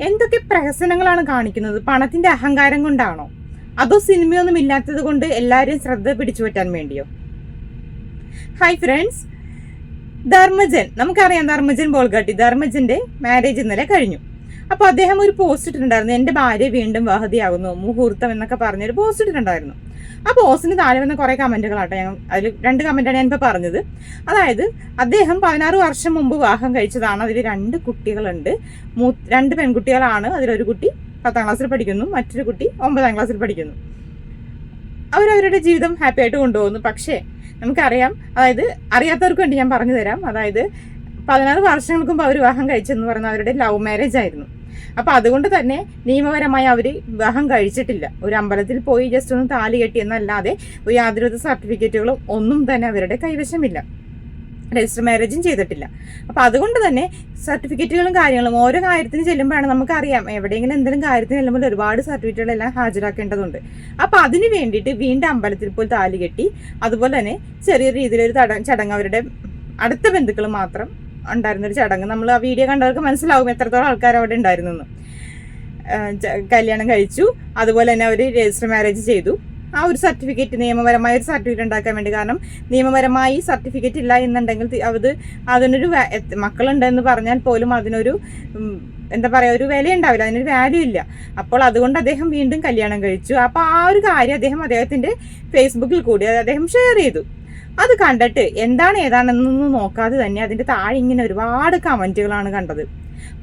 എന്തൊക്കെ പ്രഹസനങ്ങളാണ് കാണിക്കുന്നത്? പണത്തിന്റെ അഹങ്കാരം കൊണ്ടാണോ? അതോ സിനിമയൊന്നും ഇല്ലാത്തത് കൊണ്ട് എല്ലാവരും ശ്രദ്ധ പിടിച്ചു പറ്റാൻ വേണ്ടിയോ? Hi friends Dharmajan. നമുക്കറിയാം ധർമ്മജൻ ബോൾഗാട്ടി ധർമ്മജന്റെ മാരേജ് ഇന്നലെ കഴിഞ്ഞു. അപ്പൊ അദ്ദേഹം ഒരു പോസ്റ്റ് ഇട്ടിട്ടുണ്ടായിരുന്നു. എന്റെ ഭാര്യ വീണ്ടും വഹതിയാകുന്നു. മുഹൂർത്തം എന്നൊക്കെ പറഞ്ഞൊരു പോസ്റ്റ് ഇട്ടിട്ടുണ്ടായിരുന്നു. ആ പോസ്റ്റിന് താഴെ വന്ന കുറെ കമന്റുകളാട്ടോ ഞാൻ അതിൽ രണ്ട് കമന്റാണ് ഞാൻ ഇപ്പൊ പറഞ്ഞത്. അതായത് അദ്ദേഹം പതിനാറ് വർഷം മുമ്പ് വിവാഹം കഴിച്ചതാണ്. അതിൽ രണ്ട് കുട്ടികളുണ്ട്. മൂ രണ്ട് പെൺകുട്ടികളാണ്. അതിലൊരു കുട്ടി പത്താം ക്ലാസ്സിൽ പഠിക്കുന്നു. മറ്റൊരു കുട്ടി ഒമ്പതാം ക്ലാസ്സിൽ പഠിക്കുന്നു. അവരവരുടെ ജീവിതം ഹാപ്പി ആയിട്ട് കൊണ്ടുപോകുന്നു. പക്ഷേ നമുക്കറിയാം അതായത് അറിയാത്തവർക്ക് വേണ്ടി ഞാൻ പറഞ്ഞു തരാം അതായത് പതിനാറ് വർഷങ്ങൾക്ക് അവർ വിവാഹം കഴിച്ചെന്ന് പറഞ്ഞാൽ അവരുടെ ലവ് മാരേജ് ആയിരുന്നു. അപ്പൊ അതുകൊണ്ട് തന്നെ നിയമപരമായി അവർ വിവാഹം കഴിച്ചിട്ടില്ല. ഒരു അമ്പലത്തിൽ പോയി ജസ്റ്റ് ഒന്ന് താലി കെട്ടി എന്നല്ലാതെ ഒരു യാതൊരുവിധ സർട്ടിഫിക്കറ്റുകളും ഒന്നും തന്നെ അവരുടെ കൈവശമില്ല. രജിസ്റ്റർ മാരേജും ചെയ്തിട്ടില്ല. അപ്പൊ അതുകൊണ്ട് തന്നെ സർട്ടിഫിക്കറ്റുകളും കാര്യങ്ങളും ഓരോ കാര്യത്തിന് ചെല്ലുമ്പോഴാണ് നമുക്കറിയാം എവിടെയെങ്കിലും എന്തെങ്കിലും കാര്യത്തിന് ചെല്ലുമ്പോൾ ഒരുപാട് സർട്ടിഫിക്കറ്റുകളെല്ലാം ഹാജരാക്കേണ്ടതുണ്ട്. അപ്പൊ അതിന് വേണ്ടിയിട്ട് വീണ്ടും അമ്പലത്തിൽ പോയി താലി കെട്ടി അതുപോലെ തന്നെ ചെറിയ രീതിയിലൊരു ചടങ്ങ് അവരുടെ അടുത്ത ബന്ധുക്കൾ മാത്രം ഉണ്ടായിരുന്ന ഒരു ചടങ്ങ്. നമ്മൾ ആ വീഡിയോ കണ്ടവർക്ക് മനസ്സിലാവും എത്രത്തോളം ആൾക്കാർ അവിടെ ഉണ്ടായിരുന്നു. കല്യാണം കഴിച്ചു. അതുപോലെ തന്നെ അവർ രജിസ്റ്റർ മാരേജ് ചെയ്തു. ആ ഒരു സർട്ടിഫിക്കറ്റ് നിയമപരമായ ഒരു സർട്ടിഫിക്കറ്റ് ഉണ്ടാക്കാൻ വേണ്ടി കാരണം നിയമപരമായി സർട്ടിഫിക്കറ്റ് ഇല്ല എന്നുണ്ടെങ്കിൽ അത് അതിനൊരു മക്കളുണ്ടെന്ന് പറഞ്ഞാൽ പോലും അതിനൊരു എന്താ പറയുക ഒരു വില ഉണ്ടാവില്ല അതിനൊരു വാല്യൂ ഇല്ല. അപ്പോൾ അതുകൊണ്ട് അദ്ദേഹം വീണ്ടും കല്യാണം കഴിച്ചു. അപ്പോൾ ആ ഒരു കാര്യം അദ്ദേഹം അദ്ദേഹത്തിന്റെ ഫേസ്ബുക്കിൽ കൂടി അദ്ദേഹം ഷെയർ ചെയ്തു. അത് കണ്ടിട്ട് എന്താണ് ഏതാണെന്നൊന്നും നോക്കാതെ തന്നെ അതിന്റെ താഴെ ഇങ്ങനെ ഒരുപാട് കമന്റുകളാണ് കണ്ടത്.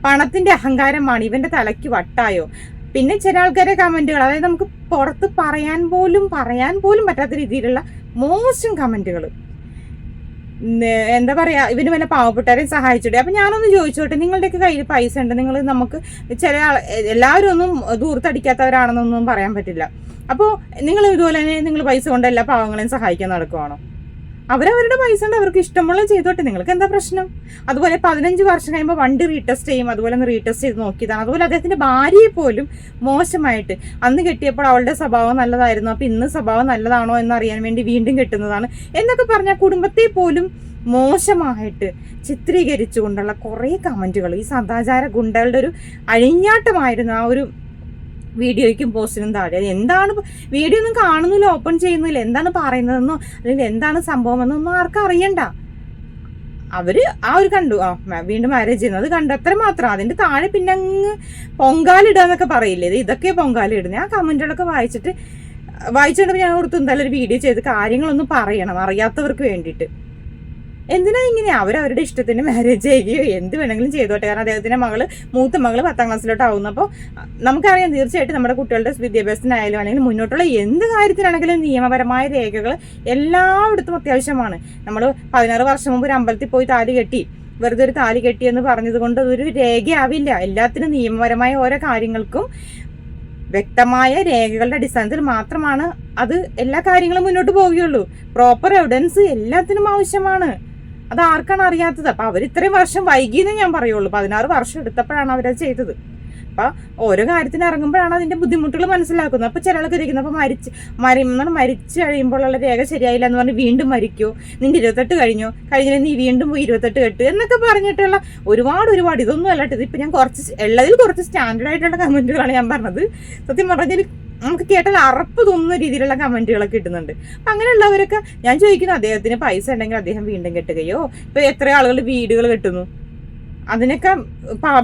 പണത്തിന്റെ അഹങ്കാരമാണ് ഇവന്റെ തലയ്ക്ക് വട്ടായോ? പിന്നെ ചില ആൾക്കാരെ കമന്റുകൾ അതായത് നമുക്ക് പുറത്ത് പറയാൻ പോലും പറയാൻ പോലും പറ്റാത്ത രീതിയിലുള്ള മോശം കമന്റുകൾ എന്താ പറയാ ഇവന് വല്ല പാവപ്പെട്ടവരെ സഹായിച്ചിട്ട്? അപ്പൊ ഞാനൊന്ന് ചോദിച്ചോട്ടെ നിങ്ങളുടെയൊക്കെ കയ്യിൽ പൈസ ഉണ്ട് നിങ്ങൾ നമുക്ക് ചില എല്ലാവരും ഒന്നും ദൂർത്തടിക്കാത്തവരാണെന്നൊന്നും പറയാൻ പറ്റില്ല. അപ്പോൾ നിങ്ങൾ ഇതുപോലെ തന്നെ നിങ്ങൾ പൈസ കൊണ്ട് എല്ലാ പാവങ്ങളെയും സഹായിക്കാൻ നടക്കുവാണോ? അവരവരുടെ പൈസ ഉണ്ട് അവർക്ക് ഇഷ്ടമുള്ള ചെയ്തോട്ടെ. നിങ്ങൾക്ക് എന്താ പ്രശ്നം? അതുപോലെ പതിനഞ്ച് വർഷം കഴിയുമ്പോൾ വണ്ടി റീടെസ്റ്റ് ചെയ്യും അതുപോലെ ഒന്ന് റീടെസ്റ്റ് ചെയ്ത് നോക്കിയതാണ്. അതുപോലെ അദ്ദേഹത്തിന്റെ ഭാര്യയെ പോലും മോശമായിട്ട് അന്ന് കെട്ടിയപ്പോൾ അവളുടെ സ്വഭാവം നല്ലതായിരുന്നു. അപ്പൊ ഇന്ന് സ്വഭാവം നല്ലതാണോ എന്ന് അറിയാൻ വേണ്ടി വീണ്ടും കെട്ടുന്നതാണ്. എന്നൊക്കെ പറഞ്ഞാൽ കുടുംബത്തെ പോലും മോശമായിട്ട് ചിത്രീകരിച്ചുകൊണ്ടുള്ള കുറേ കമന്റുകൾ. ഈ സദാചാര ഗുണ്ടകളുടെ ഒരു അഴിഞ്ഞാട്ടമായിരുന്നു ആ ഒരു വീഡിയോയ്ക്കും പോസ്റ്റിനും താഴെ. എന്താണ് വീഡിയോ ഒന്നും കാണുന്നില്ല ഓപ്പൺ ചെയ്യുന്നില്ല. എന്താണ് പറയുന്നതെന്നോ അല്ലെങ്കിൽ എന്താണ് സംഭവം എന്നൊന്നും ആർക്കും അറിയണ്ട. അവർ ആ ഒരു കണ്ടു. ആ വീണ്ടും മാരേജ് ചെയ്യുന്നത് കണ്ടു അത്ര മാത്രം. അതിന്റെ താഴെ പിന്നെ അങ്ങ് പൊങ്കാലിടുക എന്നൊക്കെ പറയില്ലേ? ഇത് ഇതൊക്കെ പൊങ്കാലിടുന്നത് ആ കമന്റുകളൊക്കെ വായിച്ചിട്ട് വായിച്ചുകൊണ്ട് ഞാൻ ഓർത്ത് എന്തായാലും ഒരു വീഡിയോ ചെയ്ത് കാര്യങ്ങളൊന്നും പറയണം അറിയാത്തവർക്ക് വേണ്ടിയിട്ട്. എന്തിനാ ഇങ്ങനെ? അവരവരുടെ ഇഷ്ടത്തിന് മാരേജ് ചെയ്യുകയോ എന്ത് വേണമെങ്കിലും ചെയ്തോട്ടെ. കാരണം അദ്ദേഹത്തിന്റെ മകൾ മൂത്ത മകൾ പത്താം ക്ലാസ്സിലോട്ട് ആവുന്നു അപ്പോൾ നമുക്കറിയാം തീർച്ചയായിട്ടും നമ്മുടെ കുട്ടികളുടെ വിദ്യാഭ്യാസത്തിനായാലും അല്ലെങ്കിൽ മുന്നോട്ടുള്ള എന്ത് കാര്യത്തിനാണെങ്കിലും നിയമപരമായ രേഖകൾ എല്ലായിടത്തും അത്യാവശ്യമാണ്. നമ്മൾ പതിനാറ് വർഷം മുമ്പ് ഒരു അമ്പലത്തിൽ പോയി താലി കെട്ടി വെറുതെ ഒരു താലി കെട്ടി എന്ന് പറഞ്ഞത് കൊണ്ട് അതൊരു രേഖയാവില്ല. എല്ലാത്തിനും നിയമപരമായ ഓരോ കാര്യങ്ങൾക്കും വ്യക്തമായ രേഖകളുടെ അടിസ്ഥാനത്തിൽ മാത്രമാണ് അത് എല്ലാ കാര്യങ്ങളും മുന്നോട്ട് പോവുകയുള്ളൂ. പ്രോപ്പർ എവിഡൻസ് എല്ലാത്തിനും ആവശ്യമാണ്. അത് ആർക്കാണ് അറിയാത്തത്? അപ്പൊ അവർ ഇത്രയും വർഷം വൈകിയെന്ന് ഞാൻ പറയുള്ളൂ. പതിനാറ് വർഷം എടുത്തപ്പോഴാണ് അവരത് ചെയ്തത്. അപ്പൊ ഓരോ കാര്യത്തിന് ഇറങ്ങുമ്പോഴാണ് അതിന്റെ ബുദ്ധിമുട്ടുകൾ മനസ്സിലാക്കുന്നത്. അപ്പൊ ചില ആൾക്ക് ഇരിക്കുന്നത് അപ്പൊ മരിച്ച് മരി മരിച്ചു കഴിയുമ്പോഴുള്ള രേഖ ശരിയായില്ല എന്ന് പറഞ്ഞ് വീണ്ടും മരിക്കോ? നിന്റെ ഇരുപത്തെട്ട് കഴിഞ്ഞോ? കഴിഞ്ഞാൽ നീ വീണ്ടും പോയി ഇരുപത്തെട്ട് കെട്ട്? എന്നൊക്കെ പറഞ്ഞിട്ടുള്ള ഒരുപാട് ഒരുപാട് ഇതൊന്നും അല്ലാട്ട് ഇപ്പൊ ഞാൻ കുറച്ച് ഉള്ളതിൽ കുറച്ച് സ്റ്റാൻഡേർഡ് ആയിട്ടുള്ള കമന്റുകളാണ് ഞാൻ പറഞ്ഞത്. സത്യം പറഞ്ഞാൽ നമുക്ക് കേട്ടാൽ അറപ്പ് തോന്നുന്ന രീതിയിലുള്ള കമന്റുകളൊക്കെ കിട്ടുന്നുണ്ട്. അപ്പൊ അങ്ങനെയുള്ളവരൊക്കെ ഞാൻ ചോദിക്കുന്നു അദ്ദേഹത്തിന് പൈസ ഉണ്ടെങ്കിൽ അദ്ദേഹം വീണ്ടും കെട്ടുകയോ? ഇപ്പൊ എത്ര ആളുകൾ വീടുകൾ കെട്ടുന്നു? അതിനൊക്കെ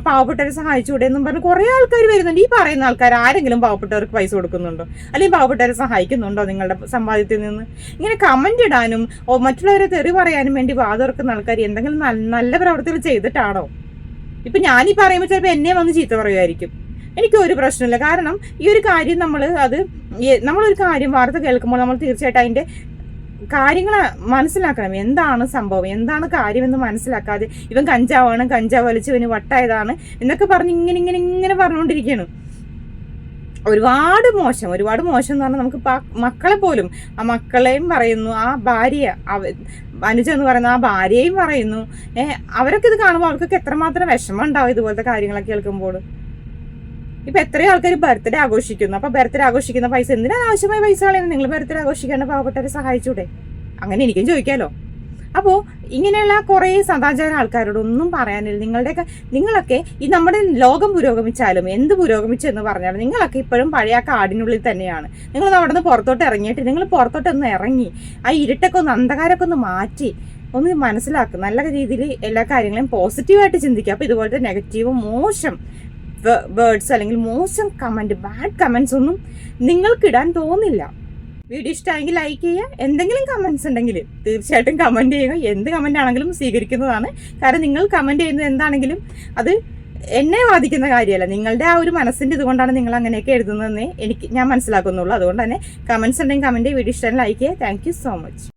പാവപ്പെട്ടവരെ സഹായിച്ചുകൂടെ എന്നും പറഞ്ഞ് കുറെ ആൾക്കാർ വരുന്നുണ്ട്. ഈ പറയുന്ന ആൾക്കാർ ആരെങ്കിലും പാവപ്പെട്ടവർക്ക് പൈസ കൊടുക്കുന്നുണ്ടോ? അല്ലെങ്കിൽ പാവപ്പെട്ടവരെ സഹായിക്കുന്നുണ്ടോ നിങ്ങളുടെ സമ്പാദ്യത്തിൽ നിന്ന്? ഇങ്ങനെ കമന്റ് ഇടാനും മറ്റുള്ളവരെ തെറി പറയാനും വേണ്ടി വാതുറക്കുന്ന ആൾക്കാർ എന്തെങ്കിലും നല്ല- പ്രവർത്തികൾ ചെയ്തിട്ടാണോ? ഇപ്പൊ ഞാനീ പറയുമ്പോൾ ചിലപ്പോൾ എന്നെ വന്ന് ചീത്ത പറയുമായിരിക്കും. എനിക്ക് ഒരു പ്രശ്നമില്ല. കാരണം ഈ ഒരു കാര്യം നമ്മൾ അത് നമ്മളൊരു കാര്യം വാർത്ത കേൾക്കുമ്പോൾ നമ്മൾ തീർച്ചയായിട്ടും അതിന്റെ കാര്യങ്ങൾ മനസ്സിലാക്കണം. എന്താണ് സംഭവം? എന്താണ് കാര്യമെന്ന് മനസ്സിലാക്കാതെ ഇവൻ കഞ്ചാവാണ് കഞ്ചാവ് വലിച്ചു ഇവന് വട്ടായതാണ് എന്നൊക്കെ പറഞ്ഞ് ഇങ്ങനെ ഇങ്ങനെ ഇങ്ങനെ പറഞ്ഞുകൊണ്ടിരിക്കുകയാണ്. ഒരുപാട് മോശം ഒരുപാട് മോശം എന്ന് പറഞ്ഞാൽ നമുക്ക് മക്കളെ പോലും ആ മക്കളെയും പറയുന്നു ആ ഭാര്യ അനുജ എന്ന് പറയുന്ന ആ ഭാര്യയും പറയുന്നു. ഏഹ് അവരൊക്കെ ഇത് കാണുമ്പോൾ അവർക്കൊക്കെ എത്രമാത്രം വിഷമം ഉണ്ടാവും ഇതുപോലത്തെ കാര്യങ്ങളൊക്കെ കേൾക്കുമ്പോൾ. ഇപ്പൊ എത്രയോ ആൾക്കാർ ബർത്ത്ഡേ ആഘോഷിക്കുന്നു. അപ്പൊ ബർത്ത്ഡേ ആഘോഷിക്കുന്ന പൈസ എന്തിനാണ് ആവശ്യമായ പൈസ കളയുന്നത്? നിങ്ങൾ ബർത്ത്ഡേ ആഘോഷിക്കേണ്ട പാവപ്പെട്ടവരെ സഹായിച്ചൂടെ? അങ്ങനെ എനിക്കും ചോദിക്കാലോ. അപ്പോൾ ഇങ്ങനെയുള്ള കുറേ സദാചാര ആൾക്കാരോട് ഒന്നും പറയാനില്ല. നിങ്ങളുടെയൊക്കെ നിങ്ങളൊക്കെ ഈ നമ്മുടെ ലോകം പുരോഗമിച്ചാലും എന്ത് പുരോഗമിച്ചു എന്ന് പറഞ്ഞാലും നിങ്ങളൊക്കെ ഇപ്പോഴും പഴയ കാടിനുള്ളിൽ തന്നെയാണ്. നിങ്ങൾ അവിടെ നിന്ന് പുറത്തോട്ട് ഇറങ്ങിയിട്ട് നിങ്ങൾ പുറത്തോട്ട് ഒന്ന് ഇറങ്ങി ആ ഇരുട്ടൊക്കെ ഒന്ന് അന്ധകാരമൊക്കെ ഒന്ന് മാറ്റി ഒന്ന് മനസ്സിലാക്കുക നല്ല രീതിയിൽ എല്ലാ കാര്യങ്ങളും പോസിറ്റീവായിട്ട് ചിന്തിക്കുക. അപ്പോൾ ഇതുപോലത്തെ നെഗറ്റീവ് മോശം വേർഡ്സ് അല്ലെങ്കിൽ മോശം കമന്റ് ബാഡ് കമൻസ് ഒന്നും നിങ്ങൾക്കിടാൻ തോന്നില്ല. വീഡിയോ ഇഷ്ടമായെങ്കിൽ ലൈക്ക് ചെയ്യുക. എന്തെങ്കിലും കമൻസ് ഉണ്ടെങ്കിൽ തീർച്ചയായിട്ടും കമന്റ് ചെയ്യുക. എന്ത് കമന്റ് ആണെങ്കിലും സ്വീകരിക്കുന്നതാണ്. കാരണം നിങ്ങൾ കമന്റ് ചെയ്യുന്നത് എന്താണെങ്കിലും അത് എന്നെ ബാധിക്കുന്ന കാര്യമല്ല. നിങ്ങളുടെ ആ ഒരു മനസ്സിന്റെ ഇതുകൊണ്ടാണ് നിങ്ങൾ അങ്ങനെയൊക്കെ എഴുതുന്നതെന്നേ എനിക്ക് ഞാൻ മനസ്സിലാക്കുന്നുള്ളൂ. അതുകൊണ്ട് തന്നെ കമൻസ് ഉണ്ടെങ്കിൽ കമന്റ് വീഡിയോ ഇഷ്ടം ലൈക്ക് ചെയ്യുക. Thank so much